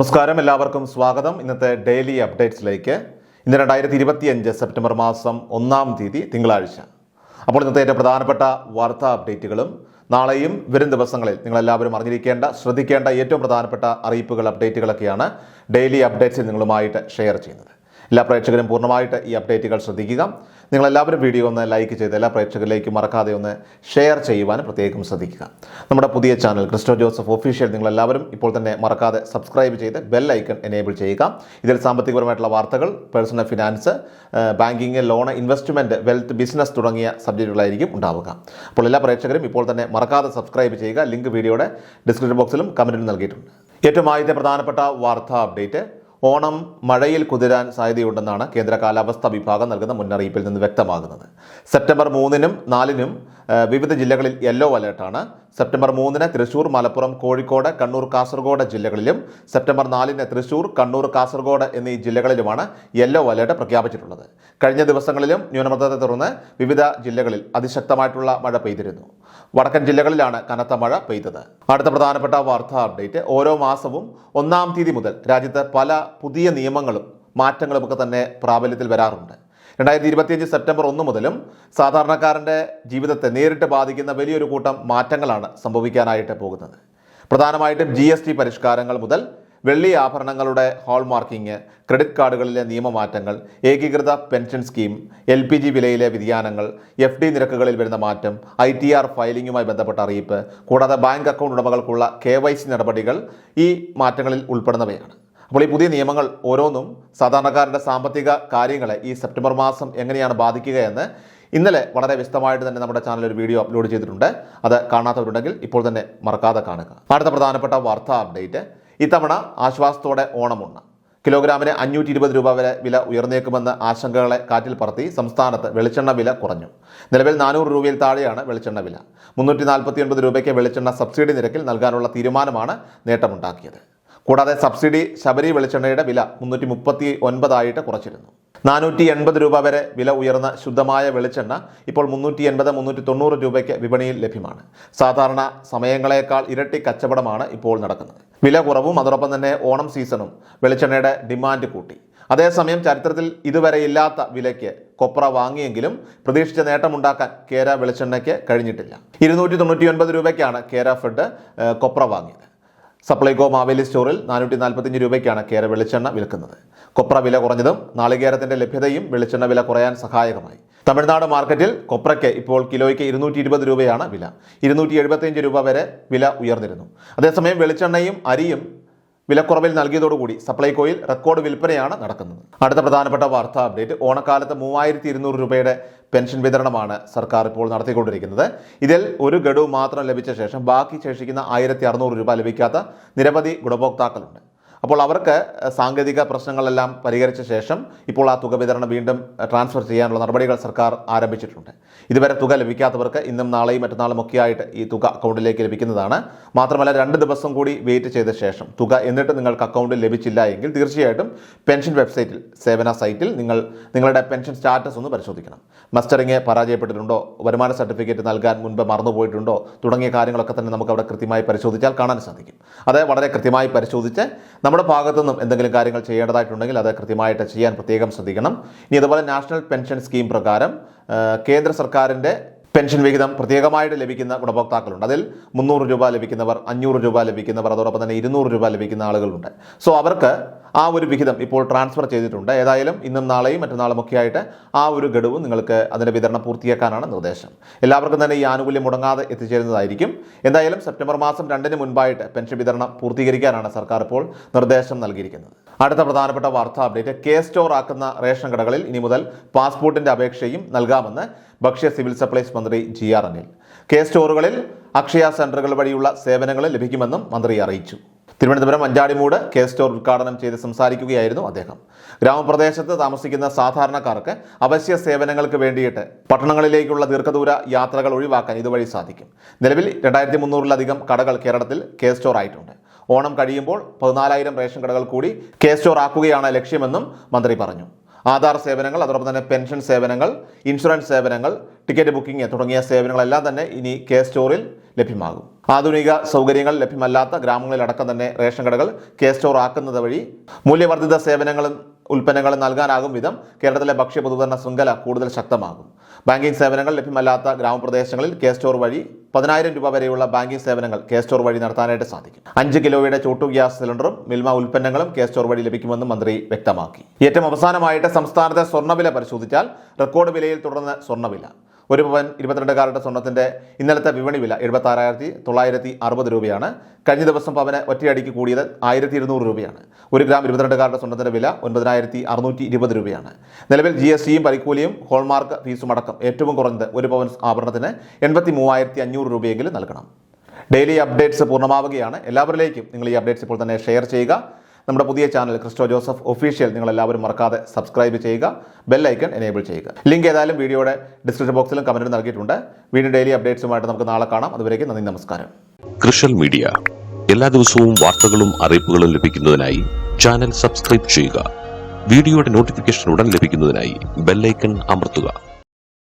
നമസ്കാരം. എല്ലാവർക്കും സ്വാഗതം. ഇന്നത്തെ ഡെയിലി അപ്ഡേറ്റ്സിലേക്ക്. ഇന്ന് രണ്ടായിരത്തി ഇരുപത്തിയഞ്ച് സെപ്റ്റംബർ മാസം ഒന്നാം തീയതി തിങ്കളാഴ്ച. അപ്പോൾ ഇന്നത്തെ ഏറ്റവും പ്രധാനപ്പെട്ട വാർത്താ അപ്ഡേറ്റുകളും നാളെയും വരും ദിവസങ്ങളിൽ നിങ്ങളെല്ലാവരും അറിഞ്ഞിരിക്കേണ്ട ശ്രദ്ധിക്കേണ്ട ഏറ്റവും പ്രധാനപ്പെട്ട അറിയിപ്പുകൾ അപ്ഡേറ്റുകളൊക്കെയാണ് ഡെയിലി അപ്ഡേറ്റ്സിൽ നിങ്ങളുമായിട്ട് ഷെയർ ചെയ്യുന്നത്. എല്ലാ പ്രേക്ഷകരും പൂർണമായിട്ട് ഈ അപ്ഡേറ്റുകൾ ശ്രദ്ധിക്കുക. നിങ്ങളെല്ലാവരും വീഡിയോ ഒന്ന് ലൈക്ക് ചെയ്ത് എല്ലാ പ്രേക്ഷകരിലേക്കും മറക്കാതെ ഒന്ന് ഷെയർ ചെയ്യുവാനും പ്രത്യേകം ശ്രദ്ധിക്കുക. നമ്മുടെ പുതിയ ചാനൽ ക്രിസ്റ്റോ ജോസഫ് ഒഫീഷ്യൽ നിങ്ങളെല്ലാവരും ഇപ്പോൾ തന്നെ മറക്കാതെ സബ്സ്ക്രൈബ് ചെയ്ത് ബെൽ ഐക്കൺ എനേബിൾ ചെയ്യുക. ഇതിൽ സാമ്പത്തികപരമായിട്ടുള്ള വാർത്തകൾ personal finance banking loan investment wealth business തുടങ്ങിയ സബ്ജക്റ്റുകളായിരിക്കും ഉണ്ടാവുക. അപ്പോൾ എല്ലാ പ്രേക്ഷകരും ഇപ്പോൾ തന്നെ മറക്കാതെ സബ്സ്ക്രൈബ് ചെയ്യുക. ലിങ്ക് വീഡിയോയുടെ ഡിസ്ക്രിപ്ഷൻ ബോക്സിലും കമന്റിലും നൽകിയിട്ടുണ്ട്. ഏറ്റവും ആദ്യത്തെ പ്രധാനപ്പെട്ട വാർത്താ അപ്ഡേറ്റ് ഓണം മഴയിൽ കുതിരാൻ സാധ്യതയുണ്ടെന്നാണ് കേന്ദ്ര കാലാവസ്ഥാ വിഭാഗം നൽകുന്ന മുന്നറിയിപ്പിൽ നിന്ന് വ്യക്തമാകുന്നത്. സെപ്റ്റംബർ മൂന്നിനും നാലിനും വിവിധ ജില്ലകളിൽ യെല്ലോ അലേർട്ടാണ്. സെപ്റ്റംബർ മൂന്നിന് തൃശൂർ മലപ്പുറം കോഴിക്കോട് കണ്ണൂർ കാസർഗോഡ് ജില്ലകളിലും സെപ്റ്റംബർ നാലിന് തൃശൂർ കണ്ണൂർ കാസർഗോഡ് എന്നീ ജില്ലകളിലുമാണ് യെല്ലോ അലേർട്ട് പ്രഖ്യാപിച്ചിട്ടുള്ളത്. കഴിഞ്ഞ ദിവസങ്ങളിലും ന്യൂനമർദ്ദത്തെ തുടർന്ന് വിവിധ ജില്ലകളിൽ അതിശക്തമായിട്ടുള്ള മഴ പെയ്തിരുന്നു. വടക്കൻ ജില്ലകളിലാണ് കനത്ത മഴ പെയ്തത്. അടുത്ത പ്രധാനപ്പെട്ട വാർത്താ അപ്ഡേറ്റ് ഓരോ മാസവും ഒന്നാം തീയതി മുതൽ രാജ്യത്ത് പല പുതിയ നിയമങ്ങളും മാറ്റങ്ങളുമൊക്കെ തന്നെ പ്രാബല്യത്തിൽ വരാറുണ്ട്. രണ്ടായിരത്തി ഇരുപത്തിയഞ്ച് സെപ്റ്റംബർ ഒന്ന് മുതലും സാധാരണക്കാരന്റെ ജീവിതത്തെ നേരിട്ട് ബാധിക്കുന്ന വലിയൊരു കൂട്ടം മാറ്റങ്ങളാണ് സംഭവിക്കാനായിട്ട് പോകുന്നത്. പ്രധാനമായിട്ടും ജി എസ് ടി പരിഷ്കാരങ്ങൾ മുതൽ വെള്ളി ആഭരണങ്ങളുടെ ഹാൾമാർക്കിംഗ് ക്രെഡിറ്റ് കാർഡുകളിലെ നിയമമാറ്റങ്ങൾ ഏകീകൃത pension scheme L P G വിലയിലെ വ്യതിയാനങ്ങൾ എഫ് ഡി നിരക്കുകളിൽ വരുന്ന മാറ്റം ഐ ടി ആർ ഫയലിംഗുമായി ബന്ധപ്പെട്ട അറിയിപ്പ് കൂടാതെ ബാങ്ക് അക്കൗണ്ട് ഉടമകൾക്കുള്ള കെ വൈ സി നടപടികൾ ഈ മാറ്റങ്ങളിൽ ഉൾപ്പെടുന്നവയാണ്. അപ്പോൾ ഈ പുതിയ നിയമങ്ങൾ ഓരോന്നും സാധാരണക്കാരുടെ സാമ്പത്തിക കാര്യങ്ങളെ ഈ സെപ്റ്റംബർ മാസം എങ്ങനെയാണ് ബാധിക്കുക എന്ന് ഇന്നലെ വളരെ വിശദമായിട്ട് തന്നെ നമ്മുടെ ചാനലിൽ ഒരു വീഡിയോ അപ്ലോഡ് ചെയ്തിട്ടുണ്ട്. അത് കാണാത്തവരുണ്ടെങ്കിൽ ഇപ്പോൾ തന്നെ മറക്കാതെ കാണുക. അടുത്ത പ്രധാനപ്പെട്ട വാർത്താ അപ്ഡേറ്റ് ഇത്തവണ ആശ്വാസത്തോടെ ഓണമുണ്ട് കിലോഗ്രാമിന് അഞ്ഞൂറ്റി ഇരുപത് രൂപ വരെ വില ഉയർന്നേക്കുമെന്ന ആശങ്കകളെ കാറ്റിൽ പറത്തി സംസ്ഥാനത്ത് വെളിച്ചെണ്ണ വില കുറഞ്ഞു. നിലവിൽ നാനൂറ് രൂപയിൽ താഴെയാണ് വെളിച്ചെണ്ണ വില. മുന്നൂറ്റി നാൽപ്പത്തി ഒൻപത് രൂപയ്ക്ക് വെളിച്ചെണ്ണ സബ്സിഡി നിരക്കിൽ നൽകാനുള്ള തീരുമാനമാണ് നേട്ടമുണ്ടാക്കിയത്. കൂടാതെ സബ്സിഡി ശബരി വെളിച്ചെണ്ണയുടെ വില മുന്നൂറ്റി മുപ്പത്തി ഒൻപതായിട്ട് കുറച്ചിരുന്നു. നാനൂറ്റി എൺപത് രൂപ വരെ വില ഉയർന്ന ശുദ്ധമായ വെളിച്ചെണ്ണ ഇപ്പോൾ മുന്നൂറ്റി എൺപത് മുന്നൂറ്റി തൊണ്ണൂറ് രൂപയ്ക്ക് വിപണിയിൽ ലഭ്യമാണ്. സാധാരണ സമയങ്ങളേക്കാൾ ഇരട്ടി കച്ചവടമാണ് ഇപ്പോൾ നടക്കുന്നത്. വില കുറവും അതോടൊപ്പം തന്നെ ഓണം സീസണും വെളിച്ചെണ്ണയുടെ ഡിമാൻഡ് കൂട്ടി. അതേസമയം ചരിത്രത്തിൽ ഇതുവരെ ഇല്ലാത്ത വിലയ്ക്ക് കൊപ്ര വാങ്ങിയെങ്കിലും പ്രതീക്ഷിച്ച നേട്ടമുണ്ടാക്കാൻ കേര വെളിച്ചെണ്ണയ്ക്ക് കഴിഞ്ഞിട്ടില്ല. ഇരുന്നൂറ്റി തൊണ്ണൂറ്റി ഒൻപത് രൂപയ്ക്കാണ് കേര ഫെഡ് കൊപ്ര വാങ്ങിയത്. സപ്ലൈകോ മാവേലി സ്റ്റോറിൽ നാനൂറ്റി നാൽപ്പത്തിയഞ്ച് രൂപയ്ക്കാണ് കേര വെളിച്ചെണ്ണ വിൽക്കുന്നത്. കൊപ്ര വില കുറഞ്ഞതും നാളികേരത്തിന്റെ ലഭ്യതയും വെളിച്ചെണ്ണ വില കുറയാൻ സഹായകമായി. തമിഴ്നാട് മാർക്കറ്റിൽ കൊപ്രയ്ക്ക് ഇപ്പോൾ കിലോയ്ക്ക് ഇരുന്നൂറ്റി ഇരുപത് രൂപയാണ് വില. ഇരുന്നൂറ്റി എഴുപത്തിയഞ്ച് രൂപ വരെ വില ഉയർന്നിരുന്നു. അതേസമയം വെളിച്ചെണ്ണയും അരിയും വിലക്കുറവിൽ നൽകിയതോടുകൂടി സപ്ലൈകോയിൽ റെക്കോർഡ് വിൽപ്പനയാണ് നടക്കുന്നത്. അടുത്ത പ്രധാനപ്പെട്ട വാർത്താ അപ്ഡേറ്റ് ഓണക്കാലത്ത് മൂവായിരത്തി ഇരുന്നൂറ് രൂപയുടെ പെൻഷൻ വിതരണമാണ് സർക്കാർ ഇപ്പോൾ നടത്തിക്കൊണ്ടിരിക്കുന്നത്. ഇതിൽ ഒരു ഗഡു മാത്രം ലഭിച്ച ശേഷം ബാക്കി ശേഷിക്കുന്ന ആയിരത്തി രൂപ ലഭിക്കാത്ത നിരവധി ഗുണഭോക്താക്കളുണ്ട്. അപ്പോൾ അവർക്ക് സാങ്കേതിക പ്രശ്നങ്ങളെല്ലാം പരിഹരിച്ച ശേഷം ഇപ്പോൾ ആ തുക വിതരണം വീണ്ടും ട്രാൻസ്ഫർ ചെയ്യാനുള്ള നടപടികൾ സർക്കാർ ആരംഭിച്ചിട്ടുണ്ട്. ഇതുവരെ തുക ലഭിക്കാത്തവർക്ക് ഇന്നും നാളെയും മറ്റന്നാളും ഒക്കെയായിട്ട് ഈ തുക അക്കൗണ്ടിലേക്ക് ലഭിക്കുന്നതാണ്. മാത്രമല്ല രണ്ട് ദിവസം കൂടി വെയിറ്റ് ചെയ്ത ശേഷം തുക എന്നിട്ട് നിങ്ങൾക്ക് അക്കൗണ്ടിൽ ലഭിച്ചില്ല എങ്കിൽ തീർച്ചയായിട്ടും പെൻഷൻ വെബ്സൈറ്റിൽ സേവന സൈറ്റിൽ നിങ്ങൾ നിങ്ങളുടെ പെൻഷൻ സ്റ്റാറ്റസ് ഒന്ന് പരിശോധിക്കണം. മസ്റ്ററിങ് പരാജയപ്പെട്ടിട്ടുണ്ടോ? വരുമാന സർട്ടിഫിക്കറ്റ് നൽകാൻ മുൻപ് മറന്നുപോയിട്ടുണ്ടോ? തുടങ്ങിയ കാര്യങ്ങളൊക്കെ തന്നെ നമുക്ക് അവിടെ കൃത്യമായി പരിശോധിച്ചാൽ കാണാൻ സാധിക്കും. അത് വളരെ കൃത്യമായി പരിശോധിച്ച് നമ്മുടെ ഭാഗത്തു നിന്നും എന്തെങ്കിലും കാര്യങ്ങൾ ചെയ്യേണ്ടതായിട്ടുണ്ടെങ്കിൽ അത് കൃത്യമായിട്ട് ചെയ്യാൻ പ്രത്യേകം ശ്രദ്ധിക്കണം. ഇനി അതുപോലെ നാഷണൽ പെൻഷൻ സ്കീം പ്രകാരം കേന്ദ്ര സർക്കാരിന്റെ പെൻഷൻ വിഹിതം പ്രത്യേകമായിട്ട് ലഭിക്കുന്ന ഗുണഭോക്താക്കളുണ്ട്. അതിൽ മുന്നൂറ് രൂപ ലഭിക്കുന്നവർ അഞ്ഞൂറ് രൂപ ലഭിക്കുന്നവർ അതോടൊപ്പം തന്നെ ഇരുന്നൂറ് രൂപ ലഭിക്കുന്ന ആളുകളുണ്ട്. സോ അവർക്ക് ആ ഒരു വിഹിതം ഇപ്പോൾ ട്രാൻസ്ഫർ ചെയ്തിട്ടുണ്ട്. ഏതായാലും ഇന്നും നാളെയും മറ്റന്നാളും ഒക്കെ ആയിട്ട് ആ ഒരു ഗഡുവ് നിങ്ങൾക്ക് അതിന്റെ വിതരണം പൂർത്തിയാക്കാനാണ് നിർദ്ദേശം. എല്ലാവർക്കും തന്നെ ഈ ആനുകൂല്യം മുടങ്ങാതെ എത്തിച്ചേരുന്നതായിരിക്കും. എന്തായാലും സെപ്റ്റംബർ മാസം രണ്ടിന് മുൻപായിട്ട് പെൻഷൻ വിതരണം പൂർത്തീകരിക്കാനാണ് സർക്കാർ ഇപ്പോൾ നിർദ്ദേശം നൽകിയിരിക്കുന്നത്. അടുത്ത പ്രധാനപ്പെട്ട വാർത്താ അപ്ഡേറ്റ് കെ സ്റ്റോർ ആക്കുന്ന റേഷൻ കടകളിൽ ഇനി മുതൽ പാസ്പോർട്ടിന്റെ അപേക്ഷയും നൽകാമെന്ന് ഭക്ഷ്യ സിവിൽ സപ്ലൈസ് മന്ത്രി ജി ആർ അനിൽ. കെ സ്റ്റോറുകളിൽ അക്ഷയ സെന്ററുകൾ വഴിയുള്ള സേവനങ്ങൾ ലഭിക്കുമെന്നും മന്ത്രി അറിയിച്ചു. തിരുവനന്തപുരം അഞ്ചാടിമൂട് കെ സ്റ്റോർ ഉദ്ഘാടനം ചെയ്ത് സംസാരിക്കുകയായിരുന്നു അദ്ദേഹം. ഗ്രാമപ്രദേശത്ത് താമസിക്കുന്ന സാധാരണക്കാർക്ക് അവശ്യ സേവനങ്ങൾക്ക് വേണ്ടിയിട്ട് പട്ടണങ്ങളിലേക്കുള്ള ദീർഘദൂര യാത്രകൾ ഒഴിവാക്കാൻ ഇതുവഴി സാധിക്കും. നിലവിൽ രണ്ടായിരത്തി മുന്നൂറിലധികം കടകൾ കേരളത്തിൽ കെ സ്റ്റോർ ആയിട്ടുണ്ട്. ഓണം കഴിയുമ്പോൾ പതിനാലായിരം റേഷൻ കടകൾ കൂടി കെ സ്റ്റോർ ആക്കുകയാണ് ലക്ഷ്യമെന്നും മന്ത്രി പറഞ്ഞു. ആധാർ സേവനങ്ങൾ അതോടൊപ്പം തന്നെ പെൻഷൻ സേവനങ്ങൾ ഇൻഷുറൻസ് സേവനങ്ങൾ ടിക്കറ്റ് ബുക്കിംഗ് തുടങ്ങിയ സേവനങ്ങളെല്ലാം തന്നെ ഇനി കെ സ്റ്റോറിൽ ലഭ്യമാകും. ആധുനിക സൗകര്യങ്ങൾ ലഭ്യമല്ലാത്ത ഗ്രാമങ്ങളിലടക്കം തന്നെ റേഷൻ കടകൾ കെ സ്റ്റോർ ആക്കുന്നത് വഴി മൂല്യവർദ്ധിത സേവനങ്ങളും ഉൽപ്പന്നങ്ങളും നൽകാനാകും വിധം കേരളത്തിലെ ഭക്ഷ്യ പൊതുവിതരണ ശൃംഖല കൂടുതൽ ശക്തമാകും. ബാങ്കിംഗ് സേവനങ്ങൾ ലഭ്യമല്ലാത്ത ഗ്രാമപ്രദേശങ്ങളിൽ കെ സ്റ്റോർ വഴി പതിനായിരം രൂപ വരെയുള്ള ബാങ്കിംഗ് സേവനങ്ങൾ കെ സ്റ്റോർ വഴി നടത്താനായിട്ട് സാധിക്കും. അഞ്ച് കിലോയുടെ ചോട്ടു ഗ്യാസ് സിലിണ്ടറും മിൽമ ഉൽപ്പന്നങ്ങളും കെ സ്റ്റോർ വഴി ലഭിക്കുമെന്നും മന്ത്രി വ്യക്തമാക്കി. ഏറ്റവും അവസാനമായിട്ട് സംസ്ഥാനത്തെ സ്വർണവില പരിശോധിച്ചാൽ റെക്കോർഡ് വിലയിൽ തുടർന്ന് സ്വർണവില. ഒരു പവൻ ഇരുപത്തിരണ്ട് കാരറ്റ് സ്വർണത്തിന്റെ ഇന്നലത്തെ വിപണി വില എഴുപത്തി ആറായിരത്തി തൊള്ളായിരത്തി അറുപത് രൂപയാണ്. കഴിഞ്ഞ ദിവസം പവന് ഒറ്റയടിക്ക് കൂടിയത് ആയിരത്തി ഇരുന്നൂറ് രൂപയാണ്. ഒരു ഗ്രാം ഇരുപത്തിരണ്ട് കാരറ്റ് സ്വർണത്തിന്റെ വില ഒൻപതിനായിരത്തി അറുന്നൂറ്റി ഇരുപത് രൂപയാണ്. നിലവിൽ ജി എസ് ടിയും പരിക്കൂലിയും ഹോൾമാർക്ക് ഫീസും അടക്കം ഏറ്റവും കുറഞ്ഞത് ഒരു പവൻ ആഭരണത്തിന് എൺപത്തി മൂവായിരത്തി അഞ്ഞൂറ് രൂപയെങ്കിലും നൽകണം. ഡെയിലി അപ്ഡേറ്റ്സ് പൂർണമാവുകയാണ്. എല്ലാവരിലേക്കും നിങ്ങൾ ഈ അപ്ഡേറ്റ്സ് ഇപ്പോൾ തന്നെ ഷെയർ ചെയ്യുക. നമ്മുടെ പുതിയ ചാനൽ ക്രിസ്റ്റോ ജോസഫ് ഒഫീഷ്യൽ നിങ്ങൾ എല്ലാവരും മറക്കാതെ സബ്സ്ക്രൈബ് ചെയ്യുക ബെൽ ഐക്കൺ എനേബിൾ ചെയ്യുക. ലിങ്ക് ഏതായാലും വീഡിയോയുടെ ഡിസ്ക്രിപ്ഷൻ ബോക്സിലും കമന്റ് നൽകിയിട്ടുണ്ട്. വീണ്ടും ഡെയിലി അപ്ഡേറ്റ്സുമായിട്ട് നമുക്ക് നാളെ കാണാം. അതുവരേക്കും നന്ദി നമസ്കാരം. കൃഷൽ മീഡിയ എല്ലാ ദിവസവും വാർത്തകളും അറിയിപ്പുകളും ലഭിക്കുന്നതിനായി ചാനൽ സബ്സ്ക്രൈബ് ചെയ്യുക. വീഡിയോയുടെ നോട്ടിഫിക്കേഷൻ ഉടൻ ലഭിക്കുന്നതിനായി ബെല്ലൈക്കൺ അമർത്തുക.